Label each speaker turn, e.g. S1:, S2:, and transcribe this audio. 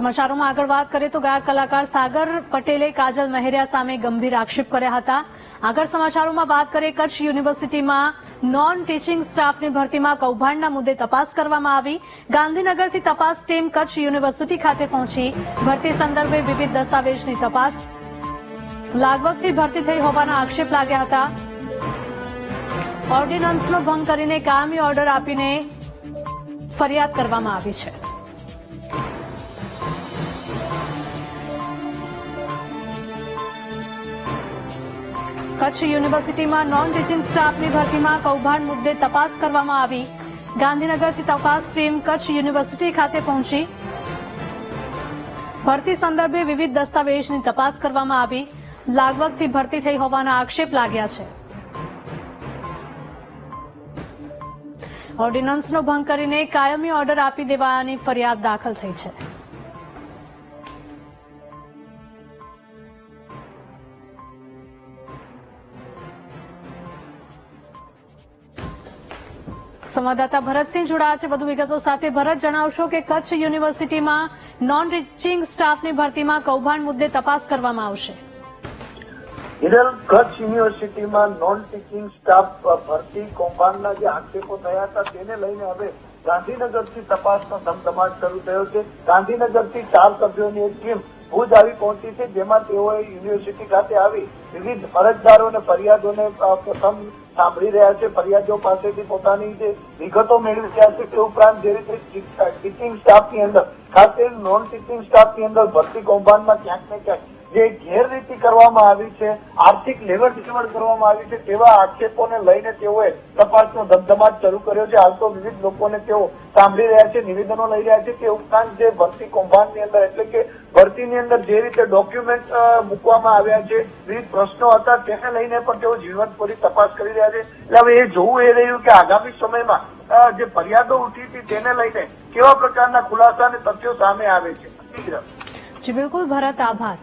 S1: સમાચારોમાં આગળ વાત કરીએ તો ગાયક કલાકાર સાગર પટેલે કાજલ મહેરિયા સામે ગંભીર આક્ષેપ કર્યા હતા. આગળ સમાચારોમાં વાત કરીએ, કચ્છ યુનિવર્સિટીમાં નોન ટીચિંગ સ્ટાફની ભરતીમાં કૌભાંડના મુદ્દે તપાસ કરવામાં આવી. ગાંધીનગરથી તપાસ ટીમ કચ્છ યુનિવર્સિટી ખાતે પહોંચી. ભરતી સંદર્ભે વિવિધ દસ્તાવેજની તપાસ. લાગવગથી ભરતી થઈ હોવાના આક્ષેપ લાગ્યા હતા. ઓર્ડિનન્સનો ભંગ કરીને કાયમી ઓર્ડર આપીને ફરિયાદ કરવામાં આવી છે. કચ્છ યુનિવર્સિટીમાં નોન ટીચિંગ સ્ટાફની ભરતીમાં કૌભાંડ મુદ્દે તપાસ કરવામાં આવી. ગાંધીનગરથી તપાસ ટીમ કચ્છ યુનિવર્સિટી ખાતે પહોંચી. ભરતી સંદર્ભે વિવિધ દસ્તાવેજની તપાસ કરવામાં આવી. લાગવગથી ભરતી થઈ હોવાના આક્ષેપ લાગ્યા છે. ઓર્ડિનન્સનો ભંગ કરીને કાયમી ઓર્ડર આપી દેવાની ફરિયાદ દાખલ થઈ છે. સંવાદદાતા ભરતસિંહ જોડાયા છે. વધુ વિગતો સાથે ભરત, જણાવશો કે કચ્છ યુનિવર્સિટીમાં નોન ટીચિંગ સ્ટાફની ભરતીમાં કૌભાંડ મુદ્દે તપાસ કરવામાં આવશે.
S2: કચ્છ યુનિવર્સિટીમાં નોન ટીચિંગ સ્ટાફ ભરતી કૌભાંડના જે આક્ષેપો થયા હતા તેને લઈને હવે ગાંધીનગરથી તપાસનો ધમધમાટ શરૂ થયો છે. ગાંધીનગરથી ચાર સભ્યોની એક ટીમ ભુજ આવી પહોંચી છે, જેમાં તેઓએ યુનિવર્સિટી ખાતે આવી વિવિધ અરજદારો અને ફરિયાદોને પ્રથમ સાંભળી રહ્યા છે. ફરિયાદો પાસેથી પોતાની જે વિગતો મેળવી રહ્યા છે, તે ઉપરાંત જે રીતે ટીચિંગ સ્ટાફની અંદર ખાસ કરીને નોન ટીચિંગ સ્ટાફની અંદર ભરતી કૌભાંડમાં ક્યાંક ને ક્યાંક જે ગેરરીતિ કરવામાં આવી છે, આર્થિક લેવડ દેવડ કરવામાં આવી છે, તેવા આક્ષેપોને લઈને તેઓએ તપાસનો ધમધમાટ શરૂ કર્યો છે. હાલ તો વિવિધ લોકોને તેઓ સાંભળી રહ્યા છે, નિવેદનો લઈ રહ્યા છે તે ઉપરાંત જે ભરતી કૌભાંડની અંદર, એટલે કે ભરતીની અંદર જે રીતે ડોક્યુમેન્ટ મૂકવામાં આવ્યા છે, વિવિધ પ્રશ્નો હતા, તેને લઈને પણ તેઓ ઝીણવટભરી તપાસ કરી રહ્યા છે. એટલે હવે એ જોવું એ રહ્યું કે આગામી સમયમાં જે ફરિયાદો ઉઠી હતી તેને લઈને કેવા પ્રકારના ખુલાસા અને તથ્યો સામે આવે છે.
S1: જી, બિલકુલ. ભરત, આભાર.